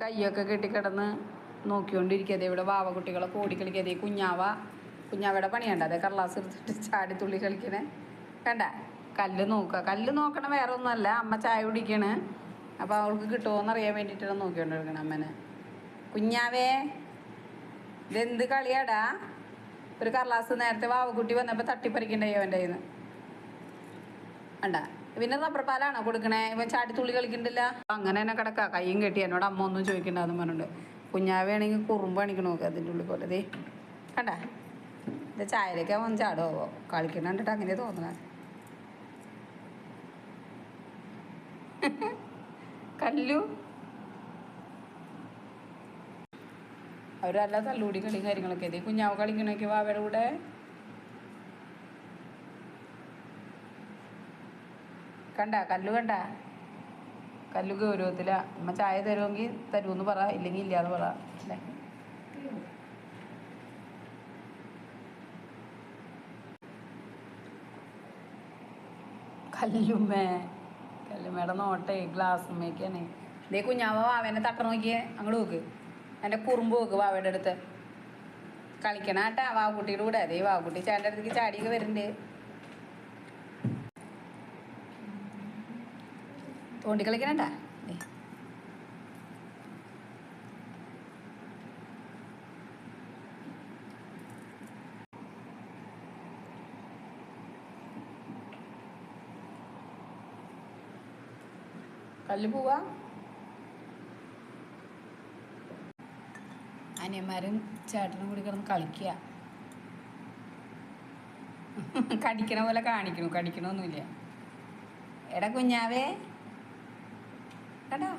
കയ്യൊക്കെ കെട്ടിക്കിടന്ന് നോക്കിക്കൊണ്ടിരിക്കതെ ഇവിടെ വാവ കുട്ടികളൊക്കെ ഓടിക്കളിക്കതേ കുഞ്ഞാവ കുഞ്ഞാവയുടെ പണിയണ്ട. അതെ കള്ളാസ് എടുത്തിട്ട് ചാടി തുള്ളി കളിക്കണേ. കണ്ട? കല്ല് നോക്കുക. കല്ല് നോക്കണ വേറെ ഒന്നുമല്ല. അമ്മ ചായ കുടിക്കണ്. അപ്പോൾ അവൾക്ക് കിട്ടുമോയെന്ന് അറിയാൻ വേണ്ടിയിട്ടാണ് നോക്കിക്കൊണ്ടിരിക്കണം അമ്മനെ. കുഞ്ഞാവേ ഇതെന്ത് കളിയാടാ? ഒരു കർലാസ് നേരത്തെ വാവക്കുട്ടി വന്നപ്പോൾ തട്ടിപ്പറിക്കണ്ടായി അവന്റെ കയ്യിൽ നിന്ന് വേണ്ട പിന്നെ റബ്ബർ പാലാണോ കൊടുക്കണേ? ഇവൻ ചാടി തുള്ളി കളിക്കണ്ടില്ല? അങ്ങനെ തന്നെ കിടക്കാം. കയ്യും കെട്ടി എന്നോട് അമ്മ ഒന്നും ചോദിക്കണ്ടെന്ന് പറഞ്ഞിട്ടുണ്ട്. കുഞ്ഞാവയാണെങ്കിൽ കുറുമ്പ് കാണിക്കണ അതിന്റെ ഉള്ളിൽ പോലെ. ദേ കണ്ട? ഇത് ചായയിലേക്ക് വന്ന് ചാടോ കളിക്കണ കണ്ടിട്ട് അങ്ങനെ തോന്നണ. കല്ലു? അവരല്ല തല്ലുകൂടി കളിയും കാര്യങ്ങളൊക്കെ ഇതേ കുഞ്ഞാവ് കളിക്കണൊക്കെ വാവയുടെ കൂടെ. കണ്ട? കല്ലു കണ്ട? കല്ലു ഗൗരവത്തില. അമ്മ ചായ തരുമെങ്കിൽ തരുമെന്ന് പറ ഇല്ലെങ്കിൽ ഇല്ലാന്ന് പറ. അല്ലേ? കല്ലുമ്മേ കല്ലുമ്മയുടെ നോട്ടേ ഗ്ലാസ് ഉമ്മയ്ക്കാണ് ഇതേ കുഞ്ഞാവ വാവേനെ തട്ട നോക്കിയേ അങ്ങോട്ട് നോക്ക്. എന്റെ കുറുമ്പ് നോക്ക് വാവയുടെ അടുത്ത്. കളിക്കണ കേട്ടാ വാവുകുട്ടിയുടെ കൂടെ. അതേ വാവുകുട്ടി ചേട്ടന്റെ അടുത്തേക്ക് ചാടിയൊക്കെ വരുന്നുണ്ട്. തോണ്ടി കളിക്കണണ്ട കല്ല് പോവാ. അനിയന്മാരും ചേട്ടനും കൂടി കിടന്ന് കളിക്കുക കടിക്കണ പോലെ കാണിക്കണു കടിക്കണമൊന്നുമില്ല എടാ കുഞ്ഞാവേ. കേട്ടോ